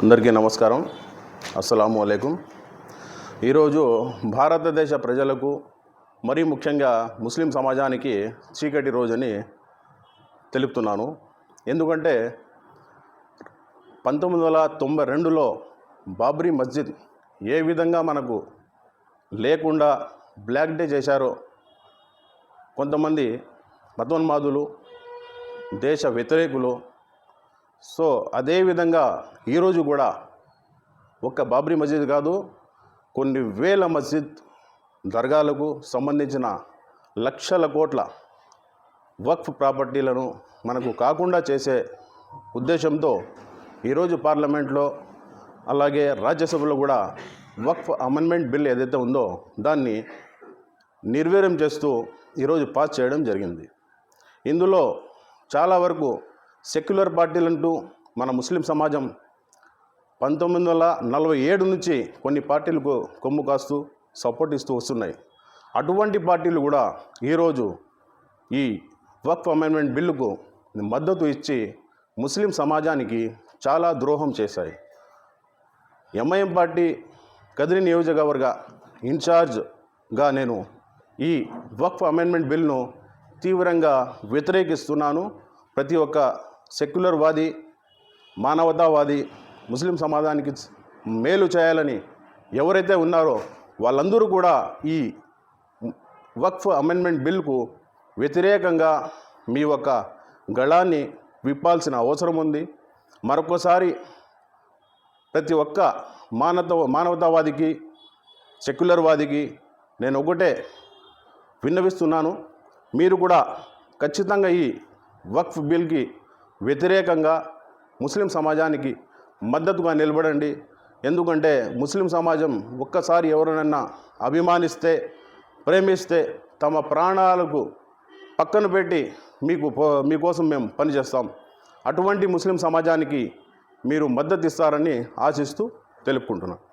అందరికీ నమస్కారం. అస్సలాము అయికం ఈరోజు భారతదేశ ప్రజలకు మరీ ముఖ్యంగా ముస్లిం సమాజానికి చీకటి రోజని తెలుపుతున్నాను. ఎందుకంటే పంతొమ్మిది వందల తొంభై రెండులో బాబ్రీ మస్జిద్ ఏ విధంగా మనకు లేకుండా బ్లాక్ డే చేశారో కొంతమంది మతోన్మాదులు దేశ వ్యతిరేకులు సో అదేవిధంగా ఈరోజు కూడా ఒక్క బాబ్రీ మస్జిద్ కాదు కొన్ని వేల మస్జిద్ దర్గాలకు సంబంధించిన లక్షల కోట్ల వక్ఫ్ ప్రాపర్టీలను మనకు కాకుండా చేసే ఉద్దేశంతో ఈరోజు పార్లమెంట్లో అలాగే రాజ్యసభలో కూడా వక్ఫ్ అమెండ్మెంట్ బిల్ ఏదైతే ఉందో దాన్ని నిర్వీర్యం చేస్తూ ఈరోజు పాస్ చేయడం జరిగింది. ఇందులో చాలా వరకు సెక్యులర్ పార్టీలంటూ మన ముస్లిం సమాజం పంతొమ్మిది వందల నలభై ఏడు నుంచి కొన్ని పార్టీలకు కొమ్ము కాస్తూ సపోర్ట్ ఇస్తూ వస్తున్నాయి. అటువంటి పార్టీలు కూడా ఈరోజు ఈ వక్ఫ్ అమెండ్మెంట్ బిల్లుకు మద్దతు ఇచ్చి ముస్లిం సమాజానికి చాలా ద్రోహం చేశాయి. ఎంఐఎం పార్టీ కదిరి నియోజకవర్గ ఇన్ఛార్జ్గా నేను ఈ వక్ఫ్ అమెండ్మెంట్ బిల్ను తీవ్రంగా వ్యతిరేకిస్తున్నాను. ప్రతి ఒక్క సెక్యులర్ వాది మానవతావాది ముస్లిం సమాజానికి మేలు చేయాలని ఎవరైతే ఉన్నారో వాళ్ళందరూ కూడా ఈ వక్ఫ్ అమెండ్మెంట్ బిల్కు వ్యతిరేకంగా మీ యొక్క గళాన్ని విప్పాల్సిన అవసరం ఉంది. మరొకసారి ప్రతి ఒక్క మానవ మానవతావాదికి సెక్యులర్ వాదికి నేను ఒకటే విన్నవిస్తున్నాను. మీరు కూడా ఖచ్చితంగా ఈ వక్ఫ్ బిల్కి వ్యతిరేకంగా ముస్లిం సమాజానికి మద్దతుగా నిలబడండి. ఎందుకంటే ముస్లిం సమాజం ఒక్కసారి ఎవరినన్నా అభిమానిస్తే ప్రేమిస్తే తమ ప్రాణాలకు పక్కన పెట్టి మీకు పో- మీకోసం మేము పనిచేస్తాం. అటువంటి ముస్లిం సమాజానికి మీరు మద్దతు ఇస్తారని ఆశిస్తూ తెలుపుకుంటున్నాను